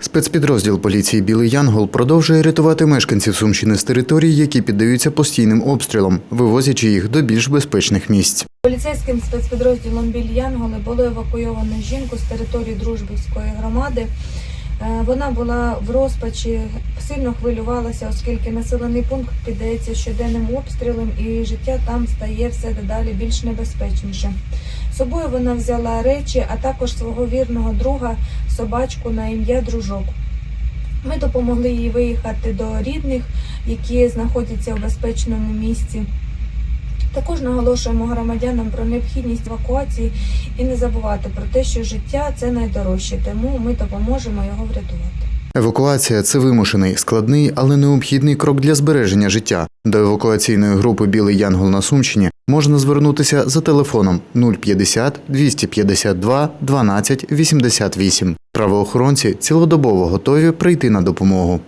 Спецпідрозділ поліції Білий Янгол продовжує рятувати мешканців Сумщини з територій, які піддаються постійним обстрілам, вивозячи їх до більш безпечних місць. Поліцейським спецпідрозділом Біль Янголи було евакуйовано жінку з території Дружбівської громади. Е, Вона була в розпачі, сильно хвилювалася, оскільки населений пункт піддається щоденним обстрілам і життя там стає все дедалі більш небезпечніше. Собою вона взяла речі, а також свого вірного друга, собачку на ім'я Дружок. Ми допомогли їй виїхати до рідних, які знаходяться в безпечному місці. Також наголошуємо громадянам про необхідність евакуації і не забувати про те, що життя це найдорожче, тому ми допоможемо його врятувати. Евакуація це вимушений, складний, але необхідний крок для збереження життя. До евакуаційної групи Білий Янгол на Сумщині можна звернутися за телефоном 050 252 12 88. Правоохоронці цілодобово готові прийти на допомогу.